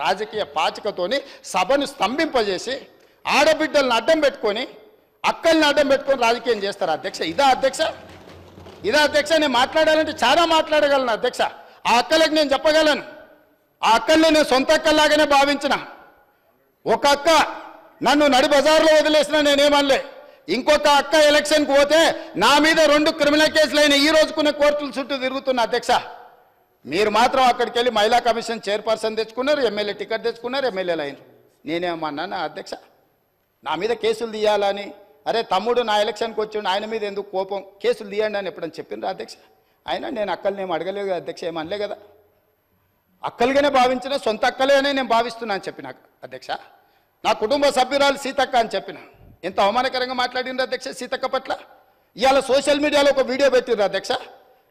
రాజకీయ పాచికతోని సభను స్తంభింపజేసి ఆడబిడ్డలను అడ్డం పెట్టుకొని అక్కల్ని అడ్డం పెట్టుకొని రాజకీయం చేస్తారు అధ్యక్ష. ఇదా అధ్యక్ష? ఇదా అధ్యక్ష? నేను మాట్లాడాలంటే చాలా మాట్లాడగలను అధ్యక్ష. ఆ అక్కలకు నేను చెప్పగలను. ఆ అక్కల్ని నేను సొంత అక్కల్లాగానే భావించిన. ఒక అక్క నన్ను నడి బజార్లో వదిలేసిన నేనేమనలే. ఇంకొక అక్క ఎలక్షన్కి పోతే నా మీద రెండు క్రిమినల్ కేసులైన ఈ రోజుకునే కోర్టుల చుట్టూ తిరుగుతున్న అధ్యక్ష. మీరు మాత్రం అక్కడికి వెళ్ళి మహిళా కమిషన్ చైర్పర్సన్ తెచ్చుకున్నారు ఎమ్మెల్యే టికెట్ తెచ్చుకున్నారు ఎమ్మెల్యేలు అయినారు. నేనేమన్నా నా అధ్యక్ష? నా మీద కేసులు తీయాలని. అరే తమ్ముడు నా ఎలక్షన్కి వచ్చిండు ఆయన మీద ఎందుకు కోపం? కేసులు తీయండి అని ఎప్పుడని చెప్పిండ్రు అధ్యక్ష? ఆయన నేను అక్కల్ని అడగలేదు అధ్యక్ష ఏమనలే కదా? అక్కలుగానే భావించిన సొంత అక్కలే అని నేను భావిస్తున్నాను అని చెప్పిన అధ్యక్ష? నా కుటుంబ సభ్యురాలు సీతక్క అని చెప్పిన? ఎంత అవమానకరంగా మాట్లాడిండ్రు అధ్యక్ష సీతక్క పట్ల? ఇవాళ సోషల్ మీడియాలో ఒక వీడియో పెట్టిండ్రు అధ్యక్ష?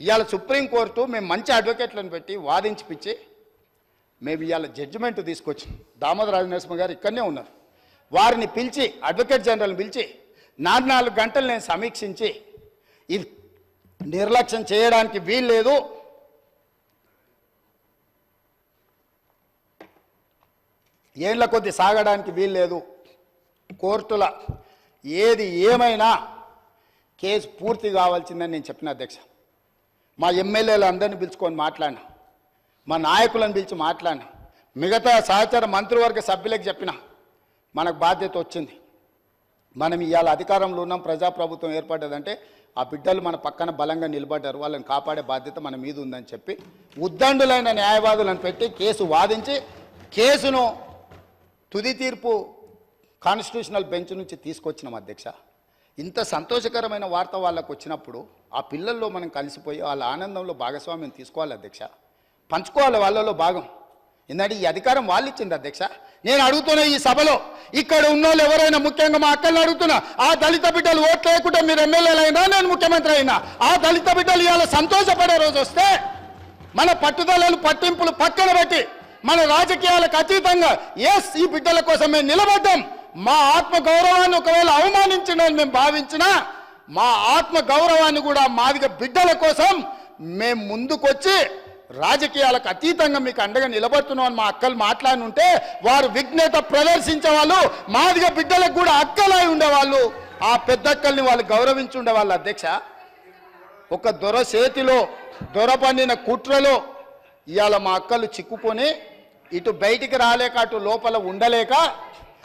ఇవాళ సుప్రీంకోర్టు మేము మంచి అడ్వకేట్లను పెట్టి వాదించిపిచ్చి మేము ఇవాళ జడ్జిమెంట్ తీసుకొచ్చి దామోదరాజు నరసింహ గారు ఇక్కడనే ఉన్నారు. వారిని పిలిచి అడ్వకేట్ జనరల్ని పిలిచి నాలుగు నాలుగు గంటలు నేను సమీక్షించి ఇది నిర్లక్ష్యం చేయడానికి వీల్లేదు. ఏళ్ళ కొద్ది సాగడానికి వీల్లేదు. కోర్టుల ఏది ఏమైనా కేసు పూర్తి కావాల్సిందని నేను చెప్పిన అధ్యక్ష. మా ఎమ్మెల్యేలు అందరిని పిలుచుకొని మాట్లాడినా. మా నాయకులను పిలిచి మాట్లాడినా. మిగతా సహచర మంత్రివర్గ సభ్యులకు చెప్పిన. మనకు బాధ్యత వచ్చింది. మనం ఇవాళ అధికారంలో ఉన్నాం ప్రజాప్రభుత్వం ఏర్పడ్డదంటే ఆ బిడ్డలు మన పక్కన బలంగా నిలబడ్డారు. వాళ్ళని కాపాడే బాధ్యత మన మీద ఉందని చెప్పి ఉద్దండులైన న్యాయవాదులను పెట్టి కేసు వాదించి కేసును తుది తీర్పు కాన్స్టిట్యూషనల్ బెంచ్ నుంచి తీసుకొచ్చినాం అధ్యక్ష. ఇంత సంతోషకరమైన వార్త వాళ్ళకు వచ్చినప్పుడు ఆ పిల్లల్లో మనం కలిసిపోయి వాళ్ళ ఆనందంలో భాగస్వామ్యం తీసుకోవాలి అధ్యక్ష. పంచుకోవాలి వాళ్ళలో భాగం. ఎందుకంటే ఈ అధికారం వాళ్ళు ఇచ్చింది అధ్యక్ష. నేను అడుగుతున్న ఈ సభలో ఇక్కడ ఉన్న వాళ్ళు ఎవరైనా ముఖ్యంగా మా అక్కల్ని అడుగుతున్నా ఆ దళిత బిడ్డలు ఓట్లు లేకుండా మీరు ఎమ్మెల్యేలు అయినా నేను ముఖ్యమంత్రి అయినా ఆ దళిత బిడ్డలు ఇవాళ సంతోషపడే రోజు వస్తే మన పట్టుదలలు పట్టింపులు పక్కన పెట్టి మన రాజకీయాలకు అతీతంగా ఎస్ ఈ బిడ్డల కోసం మేము నిలబడ్డాం. మా ఆత్మ గౌరవాన్ని ఒకవేళ అవమానించడం మేము భావించినా మా ఆత్మ గౌరవాన్ని కూడా మాదిగ బిడ్డల కోసం మేము ముందుకొచ్చి రాజకీయాలకు అతీతంగా మీకు అండగా నిలబడుతున్నాం అని మా అక్కలు మాట్లాడి ఉంటే వారు విఘ్నత ప్రదర్శించే వాళ్ళు మాదిగ బిడ్డలకు కూడా అక్కలై ఉండేవాళ్ళు. ఆ పెద్దక్కల్ని వాళ్ళు గౌరవించి ఉండేవాళ్ళు అధ్యక్ష. ఒక దొర చేతిలో దొర పండిన కుట్రలో ఇవాళ మా అక్కలు చిక్కుకొని ఇటు బయటికి రాలేక అటు లోపల ఉండలేక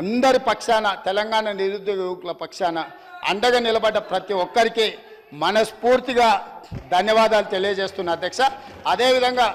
అందరి పక్షాన తెలంగాణ నిరుద్యోగ యువకుల పక్షాన అండగా నిలబడ్డ ప్రతి ఒక్కరికి మనస్ఫూర్తిగా ధన్యవాదాలు తెలియజేస్తున్న అధ్యక్ష. అదేవిధంగా